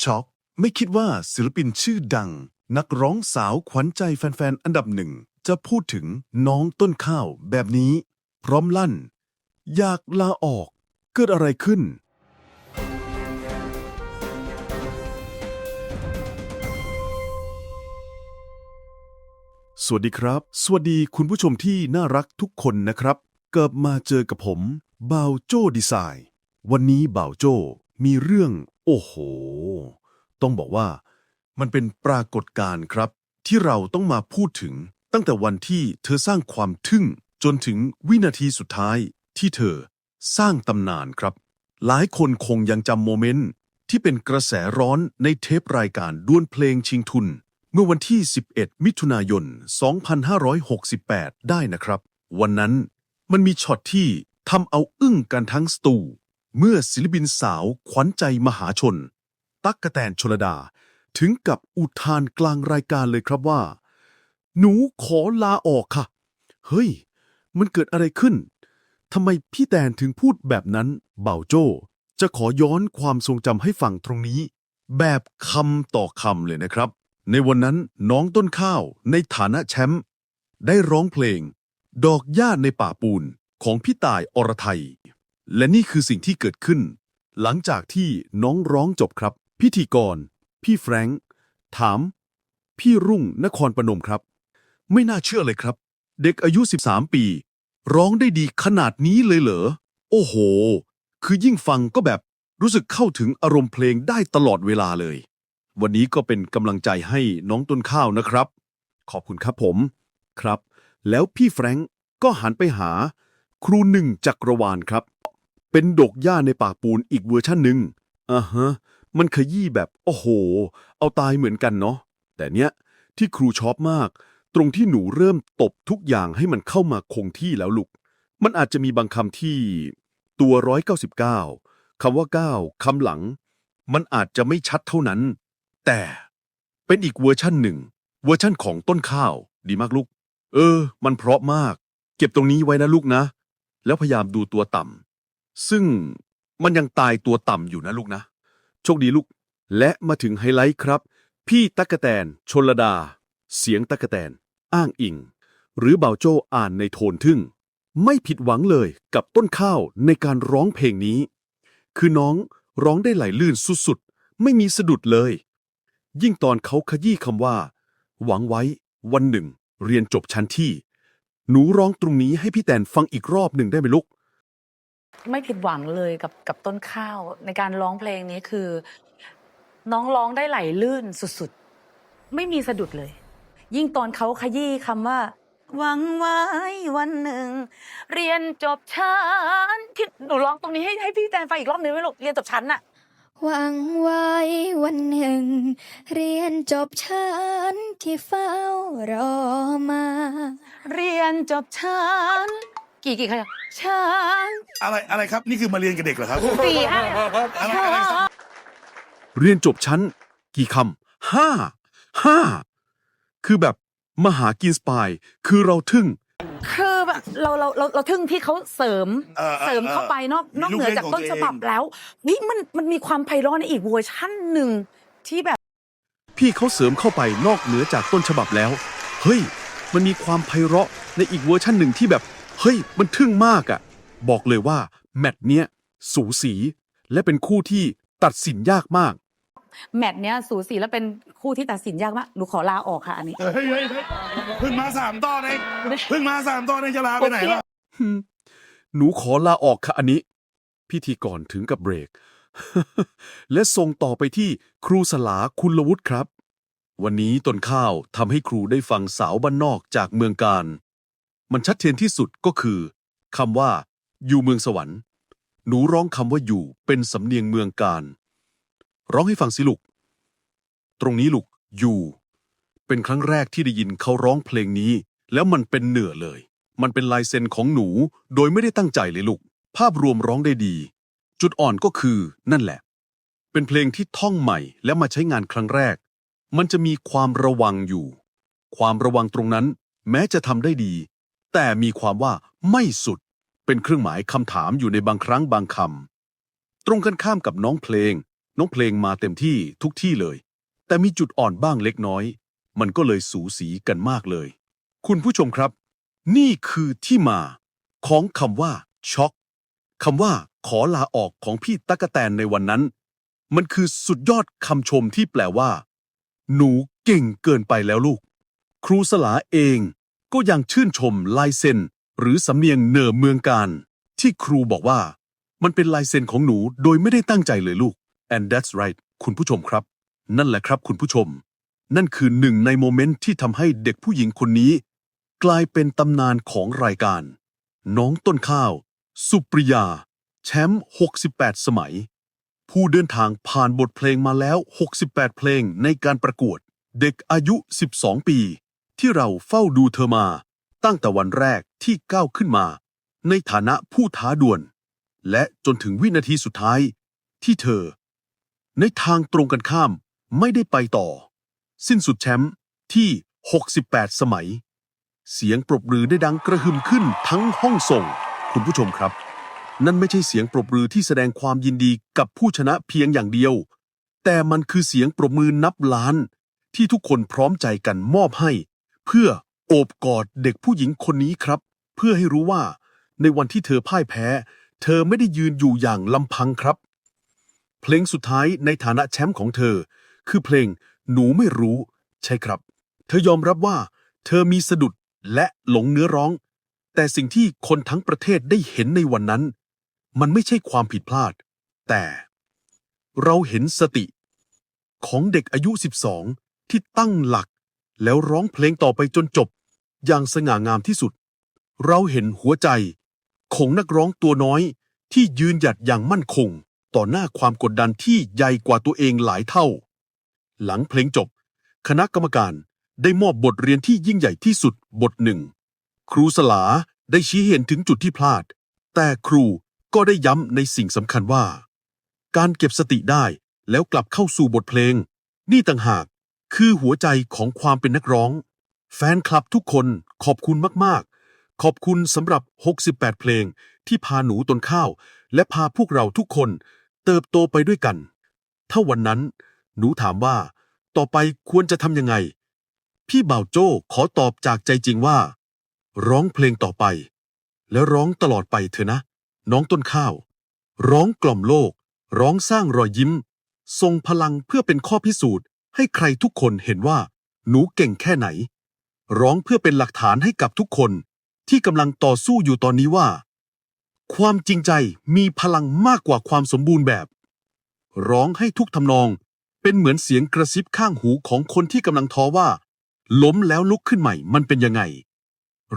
ช็อกไม่คิดว่าศิลปินชื่อดัง นักร้องสาวขวัญใจแฟนๆ อันดับหนึ่ง จะพูดถึงน้องต้นข้าวแบบนี้ พร้อมลั่น อยากลาออก เกิดอะไรขึ้น สวัสดีครับ สวัสดีคุณผู้ชมที่น่ารักทุกคนนะครับเกิดมาเจอกับผม บ่าวโจ้ดีไซน์ วันนี้บ่าวโจ้มีเรื่อง โอ้โห ต้องบอกว่า มันเป็นปรากฏการณ์ครับ ที่เราต้องมาพูดถึงตั้งแต่วันที่เธอสร้างความทึ่งจนถึงวินาทีสุดท้ายที่เธอสร้างตำนานครับ หลายคนคงยังจำโมเมนต์ที่เป็นกระแสร้อนในเทปรายการดวลเพลงชิงทุน เมื่อวันที่ 11 มิถุนายน 2568 ได้นะครับ วันนั้นมันมีช็อตที่ทำเอาอึ้งกันทั้งสตู เมื่อศิลปินสาวขวัญใจมหาชน ตั๊กกะแตนชลดา ถึงกับอุทานกลางรายการเลยครับว่า หนูขอลาออกค่ะ เฮ้ย มันเกิดอะไรขึ้นทำไมพี่แตนถึงพูดแบบนั้นเบ่าโจ้ จะขอย้อนความทรงจำให้ฟังตรงนี้ แบบคำต่อคำเลยนะครับ ในวันนั้นน้องต้นข้าวในฐานะแชมป์ได้ร้องเพลง ดอกหญ้าในป่าปูนของพี่ตายอรไทย และนี่คือสิ่งที่เกิดขึ้น หลังจากที่น้องร้องจบครับ พิธีกร พี่แฟรงค์ถาม พี่รุ่งนครปนมครับ ไม่น่าเชื่อเลยครับ เด็กอายุ 13 ปี ร้องได้ดีขนาดนี้เลยเหรอ โอ้โห คือยิ่งฟังก็แบบรู้สึกเข้าถึงอารมณ์เพลงได้ตลอดเวลาเลย วันนี้ก็เป็นกำลังใจให้น้องต้นข้าวนะครับ ขอบคุณครับผม ครับ แล้วพี่แฟรงก์ก็หันไปหา ครูหนึ่งจักรวาลครับ เป็นดกหญ้าในป่าปูนอีกเวอร์ชันหนึ่งอ่าฮะ มันขยี้แบบ โอ้โห เอาตายเหมือนกันเนาะ แต่เนี้ยที่ครูชอบมาก ตรงที่หนูเริ่มตบทุกอย่างให้มันเข้ามาคงที่แล้วลูก มันอาจจะมีบางคำที่ ตัว199คำว่า9คำหลัง มันอาจจะไม่ชัดเท่านั้น แต่เป็นอีกเวอร์ชั่นหนึ่ง เวอร์ชั่นของต้นข้าว ดีมากลูก เออ มันเพราะมาก เก็บตรงนี้ไว้นะลูกนะ แล้วพยายามดูตัวต่ำ ซึ่งมันยังตายตัวต่ำอยู่นะลูกนะ โชคดีลูก และมาถึงไฮไลท์ครับ พี่ตั๊กะแตน ชนลดา เสียงตั๊กกะแตน อ้างอิง หรือเบาโจ้อ่านในโทนทึ่ง ไม่ผิดหวังเลยกับต้นข้าวในการร้องเพลงนี้ คือน้องร้องได้ไหลลื่นสุดๆ ไม่มีสะดุดเลย ยิ่งตอนเขาขยี้คำว่า หวังไว้ วันหนึ่ง เรียนจบชั้นที่ หนูร้องตรงนี้ให้พี่แตนฟังอีกรอบหนึ่งได้ไหมลูก ไม่ผิดหวังเลยกับกับต้นข้าว ในการร้องเพลงนี้คือ น้องร้องได้ไหลลื่นสุดๆ ไม่มีสะดุดเลย ยิ่งตอนเขาขยี้คำว่า หวังไว้วันหนึ่ง เรียนจบชั้นที่หนูร้องตรงนี้ให้ให้พี่แตนฟังอีกรอบหนึงไหมลูกเรียนจบชั้นน่ะหวังไว้วันหนึ่ง เรียนจบชั้นที่เฝ้ารอมา เรียนจบชั้น กี่กี่ครั้งชั้นอะไรอะไรครับนี่คือมาเรียนกับเด็กเหรอครับสี่ห้าอะไรอะไรครับเรียนจบชั้น กี่คำห้าห้าคือแบบมหากินสปาย คือเราทึ่ง คือแบบเราเราเราเราทึ่งที่เขาเสริมเออเออเสริมเข้าไปนอกมีนอกลูกเหนือเล่นจากของต้นตัวฉบับเองแล้วนี่มันมันมีความไพเราะในอีกเวอร์ชั่นหนึ่งที่แบบ พี่เขาเสริมเข้าไปนอกเหนือจากต้นฉบับแล้ว เฮ้ย มันมีความไพเราะในอีกเวอร์ชั่นหนึ่งที่แบบ เฮ้ย มันทึ่งมากอะ่ะ บอกเลยว่า แมตช์เนี้ย สูสี และเป็นคู่ที่ตัดสินยากมาก แมตช์เนี้ยสูสีแล้วเป็นคู่ที่ตัดสินยากมากหนูขอลาออกค่ะอันนี้ เฮ้ยเฮ้ยเฮ้ยเพิ่งมาสามตอนเองเพิ่งมาสามตอนเองจะลาไปไหนล่ะฮึมหนูขอลาออกค่ะอันนี้ พิธีกรถึงกับเบรก และส่งต่อไปที่ครูสลาคุณวุฒิครับ วันนี้ต้นข้าวทำให้ครูได้ฟังสาวบ้านนอกจากเมืองการ มันชัดเจนที่สุดก็คือคำว่า อยู่เมืองสวรรค์ หนูร้องคำว่าอยู่เป็นสำเนียงเมืองการ ร้องให้ฟังสิลูก ตรงนี้ลูกอยู่ เป็นครั้งแรกที่ได้ยินเขาร้องเพลงนี้ แล้วมันเป็นเหนือเลย มันเป็นลายเซ็นของหนูโดยไม่ได้ตั้งใจเลยลูก ภาพรวมร้องได้ดี จุดอ่อนก็คือ นั่นแหละ เป็นเพลงที่ท่องใหม่และมาใช้งานครั้งแรก มันจะมีความระวังอยู่ ความระวังตรงนั้น แม้จะทำได้ดี แต่มีความว่าไม่สุด เป็นเครื่องหมายคำถามอยู่ในบางครั้งบางคำตรงกันข้ามกับน้องเพลง น้องเพลงมาเต็มที่ทุกที่เลย แต่มีจุดอ่อนบ้างเล็กน้อย มันก็เลยสูสีกันมากเลย คุณผู้ชมครับ นี่คือที่มา ของคำว่าช็อกคำว่าขอลาออกของพี่ตั๊กแตนในวันนั้น มันคือสุดยอดคำชมที่แปลว่า หนูเก่งเกินไปแล้วลูก ครูสลาเอง ก็ยังชื่นชมลายเซ็นหรือสำเนียงเหน่อเมืองการ ที่ครูบอกว่า มันเป็นลายเซ็นของหนูโดยไม่ได้ตั้งใจเลยลูก and that's right คุณผู้ชมครับ นั่นแหละครับคุณผู้ชม นั่นคือหนึ่งในโมเมนต์ที่ทำให้เด็กผู้หญิงคนนี้ กลายเป็นตำนานของรายการ น้องต้นข้าว สุปริยา แชมป์ 68 สมัย ผู้เดินทางผ่านบทเพลงมาแล้ว 68 เพลงในการประกวด เด็กอายุ 12 ปี ที่เราเฝ้าดูเธอมา ตั้งแต่วันแรกที่ก้าวขึ้นมา ในฐานะผู้ท้าดวล และจนถึงวินาทีสุดท้าย ที่เธอ ในทางตรงกันข้ามไม่ได้ไปต่อ สิ้นสุดแชมป์ที่ 68 สมัย เสียงปรบมือได้ดังกระหึ่มขึ้นทั้งห้องส่ง คุณผู้ชมครับ นั่นไม่ใช่เสียงปรบมือที่แสดงความยินดีกับผู้ชนะเพียงอย่างเดียว แต่มันคือเสียงปรบมือนับล้านที่ทุกคนพร้อมใจกันมอบให้ เพื่อโอบกอดเด็กผู้หญิงคนนี้ครับ เพื่อให้รู้ว่า ในวันที่เธอพ่ายแพ้ เธอไม่ได้ยืนอยู่อย่างลำพังครับ เพลงสุดท้ายในฐานะแชมป์ของเธอ คือเพลงหนูไม่รู้ ใช่ครับ เธอยอมรับว่า เธอมีสะดุดและหลงเนื้อร้อง แต่สิ่งที่คนทั้งประเทศได้เห็นในวันนั้น มันไม่ใช่ความผิดพลาด แต่เราเห็นสติ ของเด็กอายุ 12 ที่ตั้งหลัก แล้วร้องเพลงต่อไปจนจบ อย่างสง่างามที่สุด เราเห็นหัวใจ ของนักร้องตัวน้อยที่ยืนหยัดอย่างมั่นคง ต่อหน้าความกดดันที่ใหญ่กว่าตัวเองหลายเท่า หลังเพลงจบ คณะกรรมการได้มอบบทเรียนที่ยิ่งใหญ่ที่สุดบทหนึ่ง ครูสลาได้ชี้เห็นถึงจุดที่พลาด แต่ครูก็ได้ย้ำในสิ่งสำคัญว่า การเก็บสติได้แล้วกลับเข้าสู่บทเพลง นี่ต่างหาก คือหัวใจของความเป็นนักร้อง แฟนคลับทุกคนขอบคุณมากๆ ขอบคุณสำหรับ 68 เพลงที่พาหนูตนข้าว และพาพวกเราทุกคน เติบโตไปด้วยกัน ถ้าวันนั้น หนูถามว่า ต่อไปควรจะทำยังไง พี่บ่าวโจ้ขอตอบจากใจจริงว่า ร้องเพลงต่อไป และร้องตลอดไปเถอะนะ น้องต้นข้าว ร้องกล่อมโลก ร้องสร้างรอยยิ้มทรงพลังเพื่อเป็นข้อพิสูจน์ ให้ใครทุกคนเห็นว่าหนูเก่งแค่ไหน ร้องเพื่อเป็นหลักฐานให้กับทุกคนที่กำลังต่อสู้อยู่ตอนนี้ว่า ความจริงใจมีพลังมากกว่าความสมบูรณ์แบบ ร้องให้ทุกทำนองเป็นเหมือนเสียงกระซิบข้างหูของคนที่กำลังท้อว่า ล้มแล้วลุกขึ้นใหม่มันเป็นยังไง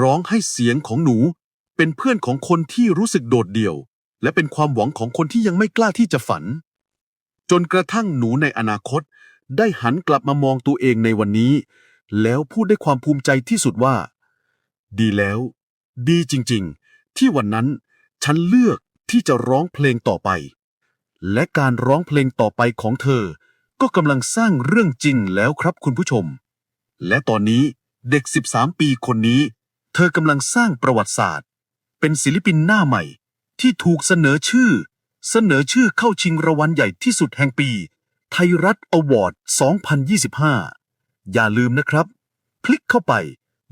ร้องให้เสียงของหนูเป็นเพื่อนของคนที่รู้สึกโดดเดี่ยว และเป็นความหวังของคนที่ยังไม่กล้าที่จะฝัน จนกระทั่งหนูในอนาคต ได้หันกลับมามองตัวเองในวันนี้ แล้วพูดด้วยความภูมิใจที่สุดว่า ดีแล้ว ดีจริงๆ ที่วันนั้นฉันเลือกที่จะร้องเพลงต่อไป และการร้องเพลงต่อไปของเธอ ก็กำลังสร้างเรื่องจริงแล้วครับคุณผู้ชม และตอนนี้เด็ก 13 ปีคนนี้ เธอกำลังสร้างประวัติศาสตร์ เป็นศิลปินหน้าใหม่ที่ถูกเสนอชื่อ เสนอชื่อเข้าชิงรางวัลใหญ่ที่สุดแห่งปี ไทยรัฐอวอร์ด 2025 อย่าลืมนะครับ คลิกเข้าไป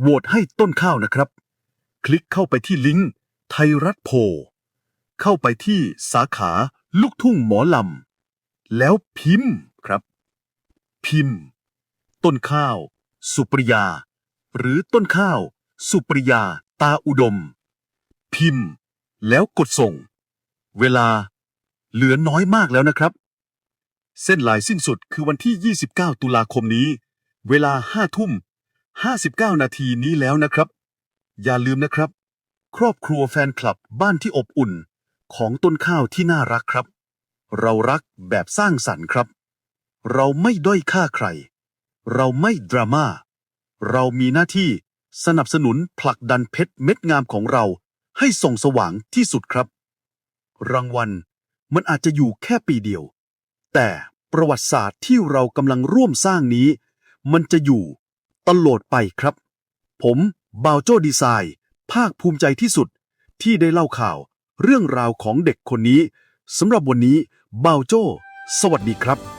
โหวตให้ต้นข้าวนะครับ คลิกเข้าไปที่ลิงก์ไทยรัฐโพเข้าไปที่สาขาลูกทุ่งหมอลำ แล้วพิมพ์ครับ พิมพ์ ต้นข้าว สุปริยา หรือต้นข้าว สุปริยาตาอุดม พิมพ์ แล้วกดส่ง เวลา เหลือน้อยมากแล้วนะครับ เส้นลายสิ้นสุดคือวันที่ 29 ตุลาคมนี้ เวลา5ทุ่ม 59 นาทีนี้แล้วนะครับ อย่าลืมนะครับ ครอบครัวแฟนคลับบ้านที่อบอุ่น ของต้นข้าวที่น่ารักครับ เรารักแบบสร้างสรรค์ครับ เราไม่ด้อยค่าใคร เราไม่ดราม่า เรามีหน้าที่สนับสนุนผลักดันเพชรเม็ดงามของเราให้ส่องสว่างที่สุดครับ รางวัลมันอาจจะอยู่แค่ปีเดียว แต่ประวัติศาสตร์ที่เรากำลังร่วมสร้างนี้ มันจะอยู่ตลอดไปครับ ผมบาวโจ้ดีไซน์ ภาคภูมิใจที่สุดที่ได้เล่าข่าว เรื่องราวของเด็กคนนี้สำหรับวันนี้บาวโจ้ สวัสดีครับ